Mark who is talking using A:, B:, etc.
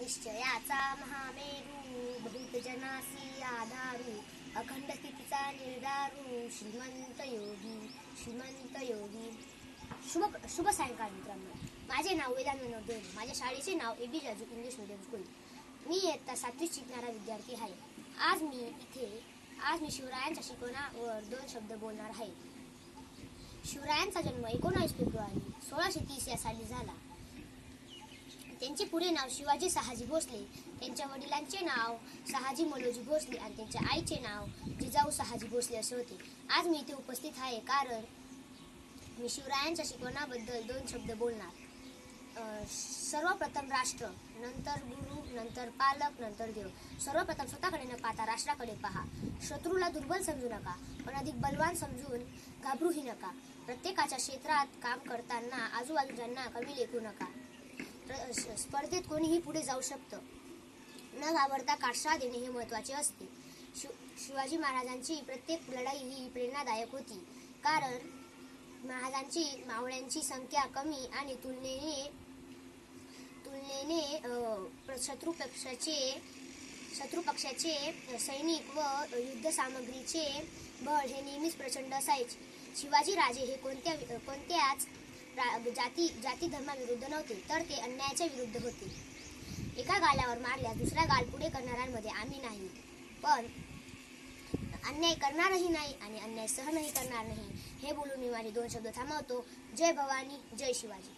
A: निश्चयाचा महामेरू बहुत जनासी आधारू अखंड स्थितीचा निर्धारू श्रीमंत योगी श्रीमंत योगी शुभ शुभ सायंकाळ मित्रांनो. माझे नाव वेदान विनोद देव माझ्या शाळेचे नाव A B Raju English medium school. मी इयत्ता सातवीत शिकणारा विद्यार्थी आहे. आज मी इथे आज मी शिवरायांच्या शिकवण्यावर दोन शब्द बोलणार आहे. शिवरायांचा जन्म एकोणावीस फेब्रुवारी सोळाशे तीस या साली झाला. त्यांचे पुढे नाव शिवाजी सहाजी भोसले त्यांच्या वडिलांचे नाव सहाजी मनोजी भोसले आणि त्यांच्या आईचे नाव जिजाऊ सहाजी भोसले असे होते. आज मी इथे उपस्थित आहे कारण मी शिवरायांच्या शिकवणाबद्दल दोन शब्द बोलणार. सर्वप्रथम राष्ट्र नंतर गुरु नंतर पालक नंतर देव. सर्वप्रथम स्वतःकडे न पाहता राष्ट्राकडे पहा. शत्रूला दुर्बल समजू नका पण अधिक बलवान समजून घाबरूही नका. प्रत्येकाच्या क्षेत्रात काम करताना आजूबाजूच्यांना कमी लेखू नका. स्पर्धेत कोणीही पुढे जाऊ शकतं. न घाबरता काठसा देणे हे महत्त्वाचे असते. शि शिवाजी महाराजांची प्रत्येक लढाई ही प्रेरणादायक होती. कारण महाराजांची मावळ्यांची संख्या कमी आणि तुलनेने तुलनेने प्र- शत्रू पक्षाचे शत्रू पक्षाचे सैनिक व युद्ध सामग्रीचे बळ हे नेहमीच प्रचंड असायचे. शिवाजी राजे हे कोणत्या कोणत्याच जाती जाती धर्माविरुद्ध नव्हते तर ते अन्यायाच्या विरुद्ध होते. एका गालावर मारल्यास दुसऱ्या गाल पुढे करणाऱ्यांमध्ये आम्ही नाही. पण अन्याय करणारही नाही आणि अन्याय सहनही करणार नाही हे बोलून मी माझे दोन शब्द थांबवतो. जय भवानी जय शिवाजी.